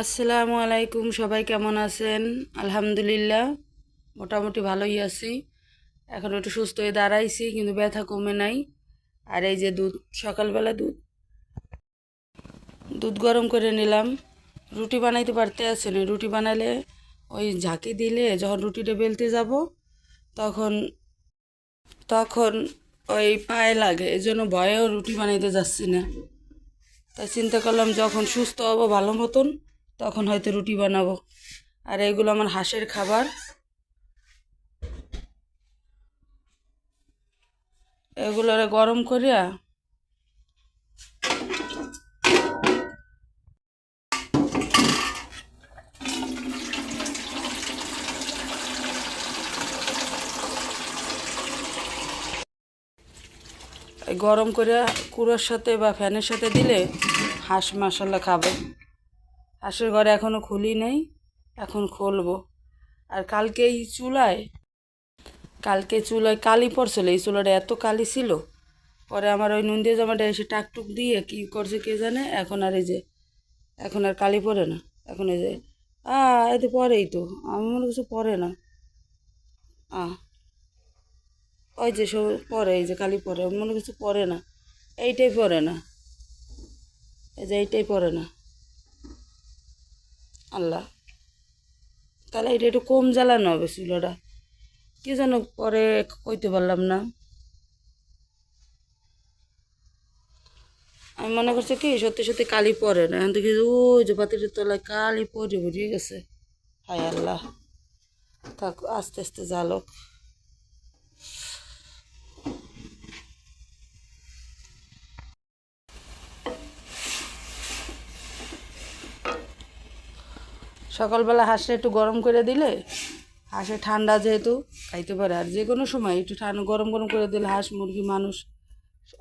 আসসালামু আলাইকুম, সবাই কেমন আছেন? আলহামদুলিল্লাহ, মোটামুটি ভালোই আছি। এখন একটু সুস্থ হয়ে দাঁড়াইছি, কিন্তু ব্যথা কমে নাই। আর এই যে দুধ, সকালবেলা দুধ দুধ গরম করে নিলাম। রুটি বানাইতে পারতে আছে না রুটি বানালে ওই ঝাঁকি দিলে যখন রুটিটা বেলতে যাব, তখন তখন ওই পায়ে লাগে। এই জন্য ভয়েও রুটি বানাইতে যাচ্ছি না। তাই চিন্তা করলাম, যখন সুস্থ হব ভালো মতন তখন হয়তো রুটি বানাবো। আর এগুলো আমার হাঁসের খাবার। এগুলো গরম করিয়া গরম করে কুড়োর সাথে বা ফ্যানের সাথে দিলে হাঁস মশলা খাবে। হাঁসের ঘরে এখনও খুলি নেই, এখন খুলবো। আর কালকে এই চুলায়, কালকে চুলায় কালি পড়ছিল, এই চুলাটা এত কালি ছিল। পরে আমার ওই নুন দিয়ে জামাটা এসে টাকটুক দিয়ে কী করছে কে জানে, এখন আর এই যে, এখন আর কালি পড়ে না। এখন এই যে আ তো পরেই তো, আমি মনে করছি পরে না। আ ওই যে সব পরে এই যে কালি পরে মনে করছি পরে না। এইটাই পরে না। এই যে এইটাই পরে না। আল্লাহ। তাহলে এটা একটু কম জ্বালানো হবে চুলোটা। কি যেন পরে কইতে পারলাম না। আমি মনে করছি কি, সত্যি সত্যি কালি পরে না। এখন দেখি ওই যে পাতির তলায় কালি পরে বেরিয়ে গেছে। হায় আল্লাহ। থাক, আস্তে আস্তে জ্বালক। সকালবেলা হাঁসটা একটু গরম করে দিলে হাঁসে ঠান্ডা যেহেতু, খাইতে পারে। আর যে কোনো সময় একটু ঠান্ডা, গরম গরম করে দিলে হাঁস, মুরগি, মানুষ,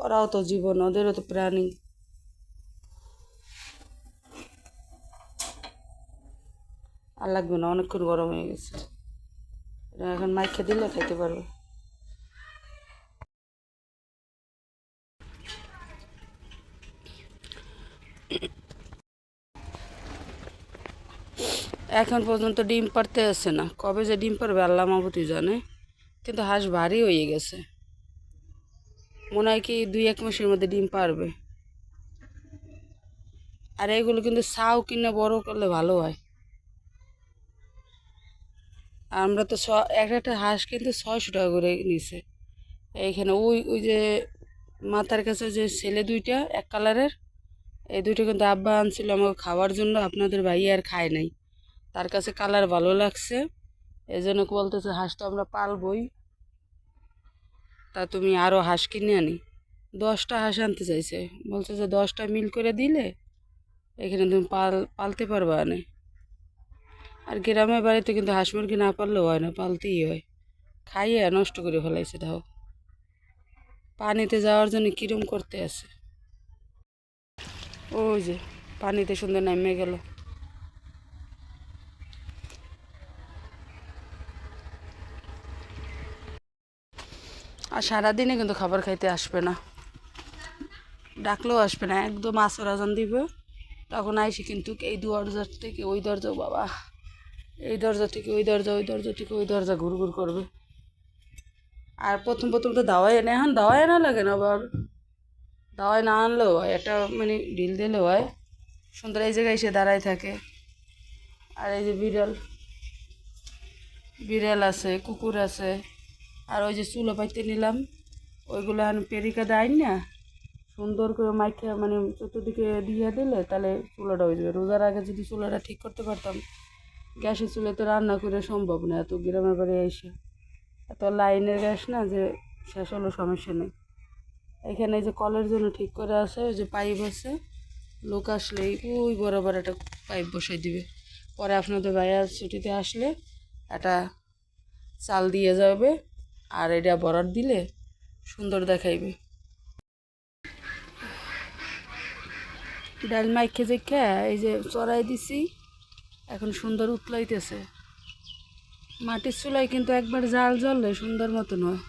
ওরাও তো জীবন, ওদেরও তো প্রাণী। আর লাগবে না, অনেকক্ষণ গরম হয়ে গেছে। এখন মাইখে দিলে খাইতে পারবে। এখন পর্যন্ত ডিম পারতে আসে না। কবে যে ডিম পারবে আল্লাহ মাবুতি জানে। কিন্তু হাঁস ভারী হয়ে গেছে। মনে হয় কি দুই এক মাসের মধ্যে ডিম পারবে আর এগুলো কিন্তু সাও কিনে বড় করলে ভালো হয়। আমরা তো ছ একটা একটা হাঁস কিন্তু ছয়শো টাকা করে নিছে। এইখানে ওই ওই যে মাথার কাছে যে ছেলে দুইটা, এক কালারের এই দুইটা কিন্তু আব্বা আনছিল আমাকে খাওয়ার জন্য। আপনাদের ভাই আর খায় নাই। তার কাছে কালার ভালো লাগছে। এই জন্য বলতেছে, হাঁস তো আমরা পালবই। তা তুমি আরও হাঁস কিনে আনি। দশটা হাঁস আনতে চাইছে। বলছে যে, দশটা মিল করে দিলে এখানে তুমি পাল, পালতে পারবা না। আর গ্রামের বাড়িতে কিন্তু হাঁস মুরগি না পারলেও হয় না, পালতেই হয়। খাইয়ে নষ্ট করে ফেলাইছে তাও পানিতে যাওয়ার জন্য কিরম করতে আছে। ওই যে, পানিতে সুন্দর নামে গেল। আর সারাদিনে কিন্তু খাবার খাইতে আসবে না। ডাকলেও আসবে না, একদম আসর আজান দিবে। তখন আইসি কিন্তু এই দরজার থেকে ওই দরজা বাবা, এই দরজা থেকে ওই দরজা ওই দরজা থেকে ওই দরজা ঘুর ঘুর করবে। আর প্রথম প্রথম তো দাওয়াই এনে এখন দাওয়াই আনা লাগে না আবার। দাওয়াই না আনলেও হয়, একটা মানে ঢিল দিলেও হয়। সুন্দর এই জায়গায় এসে দাঁড়ায় থাকে। আর এই যে বিড়াল বিড়াল আছে, কুকুর আছে। আর ওই যে চুলো পাইতে নিলাম। ওইগুলো এখন পেরিকা দেয় না। সুন্দর করে মাইকে মানে চতুর্দিকে দিয়ে দিলে তাহলে চুলোটা হয়ে যাবে। রোজার আগে যদি চুলোটা ঠিক করতে পারতাম, গ্যাসের চুলে তো রান্না করে সম্ভব না, এত গ্রামের বাড়ি এসে এত লাইনের গ্যাস না যে শেষ হলো, সমস্যা নেই। এখানে যে কলের জন্য ঠিক করে আছে, ওই যে পাইপ আছে। লোক আসলে ওই বরাবর একটা পাইপ বসাই দিবে। পরে আপনাদের ভাইয়া ছুটিতে আসলে একটা চাল দিয়ে যাবে। আর এটা বরার দিলে সুন্দর দেখাইবে। ডাল মাইখে যে এই যে চড়াই দিছি এখন সুন্দর উতলাইতেছে। মাটির চুলায় কিন্তু একবার জাল জ্বললে সুন্দর মতন হয়।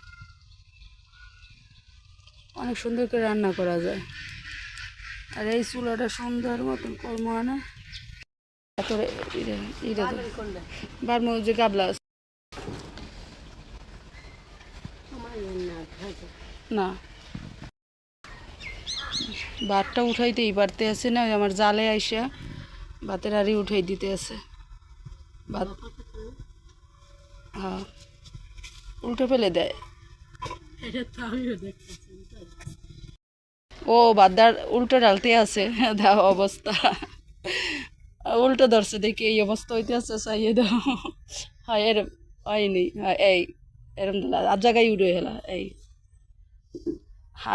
অনেক সুন্দর করে রান্না করা যায়। আর এই চুলাটা সুন্দর মতন কর্ম আনা। তারপরে বার যে গাবলা আছে। না। ভাতটা উঠাইতেই পারতে আছে না আমার জালে আইসা ভাতের হাড়ি উঠাই দিতে আছে। ভাত হ্যাঁ। উল্টো ফেলে দেয়। ও বাদার উল্টো ডালতে আছে দাও অবস্থা। উল্টো ধরছে দেখি এই অবস্থা হইতে আছে চাইয়ে দাও হয় এরম হয়নি হ্যাঁ এই এরম আর জায়গায় উড়ে হেলা এই।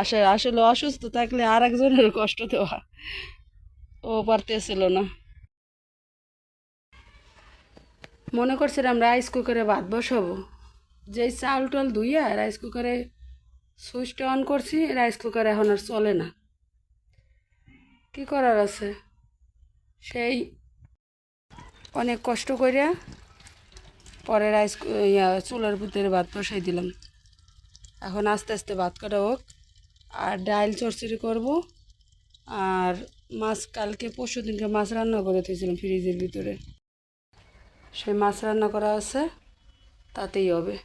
আসে, আসলে অসুস্থ থাকলে আর একজনের কষ্ট দেওয়া। ও পারতেছিল না। মনে করছিলাম রাইস কুকারে ভাত বসাবো। যেই চাল টাল ধুইয়া রাইস কুকারে সুইচটা অন করছি, রাইস কুকার এখন আর চলে না। কি করার আছে? সেই অনেক কষ্ট করিয়া পরে রাইস ইয়া চুলার ভিতরে ভাত বসাই দিলাম। এখন আস্তে আস্তে ভাত কাটা হোক। আর ডাইল চরচড়ি করব। আর মাছ কালকে পরশু দিনকে মাছ রান্না করে দিয়েছিলাম ফ্রিজের ভিতরে। সেই মাছ রান্না করা আছে, তাতেই হবে।